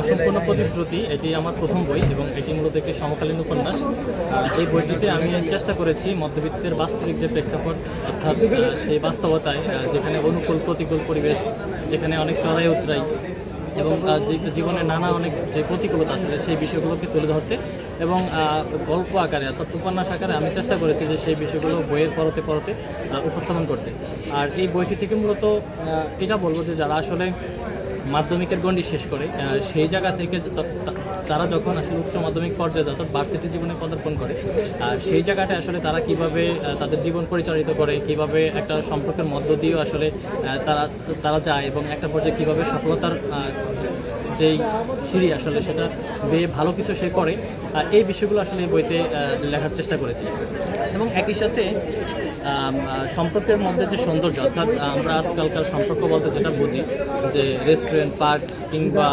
অসম্পূর্ণ প্রতিশ্রুতি, এটি আমার প্রথম বই এবং এটি মূলত একটি সমকালীন উপন্যাস। এই বইটিতে আমি চেষ্টা করেছি মধ্যবিত্তের বাস্তবিক যে প্রেক্ষাপট, অর্থাৎ সেই বাস্তবতায় যেখানে অনুকূল প্রতিকূল পরিবেশ, যেখানে অনেক চড়াই উতরাই এবং জীবনে নানা অনেক যে প্রতিকূলতা আসলে সেই বিষয়গুলোকে তুলে ধরতে এবং গল্প আকারে অর্থাৎ উপন্যাস আকারে আমি চেষ্টা করেছি যে সেই বিষয়গুলো বইয়ের পরতে পরতে উপস্থাপন করতে। আর এই বইটি থেকে মূলত এটা বলব যে যারা আসলে মাধ্যমিকের গণ্ডি শেষ করে সেই জায়গা থেকে তারা যখন আসলে উচ্চ মাধ্যমিক পর্যায়ে যায়, অর্থাৎ ভার্সিটি জীবনে পদার্পণ করে আর সেই জায়গাটা আসলে তারা কীভাবে তাদের জীবন পরিচালিত করে কীভাবে একটা সম্পর্কের মধ্য দিয়েও আসলে তারা তারা যায় এবং একটা পর্যায়ে কীভাবে সফলতার যেই সিঁড়ি আসলে সেটা বেয়ে ভালো কিছু সে করে এই বিষয়গুলো আসলে বইতে লেখার চেষ্টা করেছি। এবং একই সাথে সম্পর্কের মধ্যে যে সৌন্দর্য, অর্থাৎ আমরা আজকালকার সম্পর্ক বলতে যেটা বুঝি, যে রেস্টুরেন্ট পার্ক কিংবা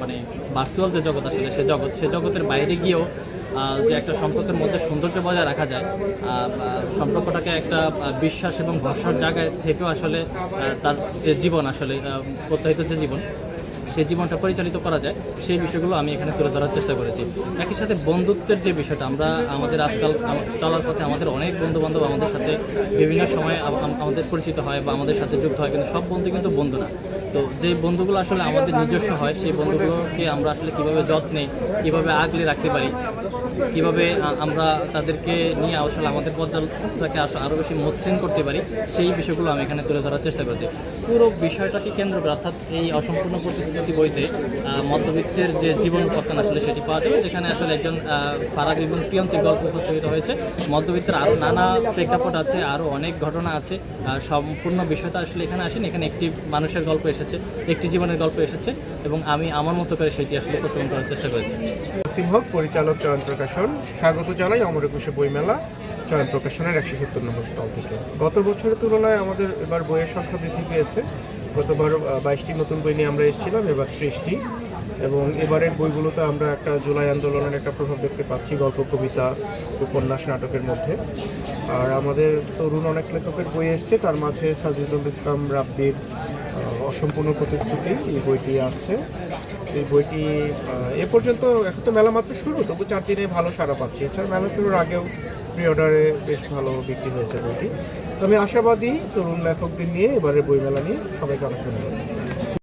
মানে ভার্চুয়াল যে জগৎ আসলে সে জগৎ, সে জগতের বাইরে গিয়েও যে একটা সম্পর্কের মধ্যে সৌন্দর্য বজায় রাখা যায় সম্পর্কটাকে একটা বিশ্বাস এবং ভরসার জায়গায় থেকেও আসলে তার যে জীবন আসলে প্রত্যাহিত যে জীবন সেই জীবনটা পরিচালিত করা যায়, সেই বিষয়গুলো আমি এখানে তুলে ধরার চেষ্টা করেছি। একই সাথে বন্ধুত্বের যে বিষয়টা, আমরা আমাদের আজকাল চলার পথে আমাদের অনেক বন্ধু বান্ধব আমাদের সাথে বিভিন্ন সময় আম- আম- আমাদের পরিচিত হয় বা আমাদের সাথে যুক্ত হয়, কিন্তু সব বন্ধু কিন্তু বন্ধু না। তো যে বন্ধুগুলো আসলে আমাদের নিজস্ব হয়, সেই বন্ধুগুলোকে আমরা আসলে কীভাবে যত্নে, কীভাবে আগলে রাখতে পারি, কীভাবে আমরা তাদেরকে নিয়ে আসলে আমাদের আস- আরও বেশি মসৃণ করতে পারি, সেই বিষয়গুলো আমি এখানে তুলে ধরার চেষ্টা করেছি। পুরো বিষয়টাকে কেন্দ্র করে, অর্থাৎ এই অসম্পূর্ণ প্রতিশ্রুতি বইতে মধ্যবিত্তের যে জীবন পত্তন আসলে সেটি পাওয়া যাবে, যেখানে আসলে একজন ফারাক এবং প্রিয়ন্তিক গল্প উপস্থাপিত হয়েছে। মধ্যবিত্তের আরও নানা প্রেক্ষাপট আছে আরও অনেক ঘটনা আছে সম্পূর্ণ বিষয়টা আসলে এখানে আসেনি, এখানে একটি মানুষের গল্প এসেছে। একটি জীবনের গল্প এসেছে এবং আমি আমার মতো করে সেটি আসলে উপস্থাপন করার চেষ্টা করেছি। সিংহ, পরিচালক চয়ন প্রকাশন। স্বাগত জানাই অমর একুশে বইমেলা চয়ন প্রকাশনের একশো সত্তর নম্বর স্টল থেকে। গত বছরের তুলনায় আমাদের এবার বইয়ের সংখ্যা বৃদ্ধি পেয়েছে। গতবার বাইশটি নতুন বই নিয়ে আমরা এসেছিলাম, এবার ত্রিশটি। এবং এবারের বইগুলোতে আমরা একটা জুলাই আন্দোলনের একটা প্রভাব দেখতে পাচ্ছি, গল্প, কবিতা, উপন্যাস, নাটকের মধ্যে। আর আমাদের তরুণ অনেক লেখকের বই এসছে, তার মাঝে সাজিদুল ইসলাম, রাব্বির অসম্পূর্ণ প্রতিশ্রুতি এই বইটি আসছে। এই বইটি এ পর্যন্ত এখন তো মেলা মাত্র শুরু, তবু চার দিনে ভালো সারা পাচ্ছি। এছাড়া মেলা শুরুর আগেও প্রি অর্ডারে বেশ ভালো বিক্রি হয়েছে বইটি। তো আমি আশাবাদী তরুণ লেখকদের নিয়ে এবারে বইমেলা নিয়ে সবাইকে অনেক ধন্যবাদ।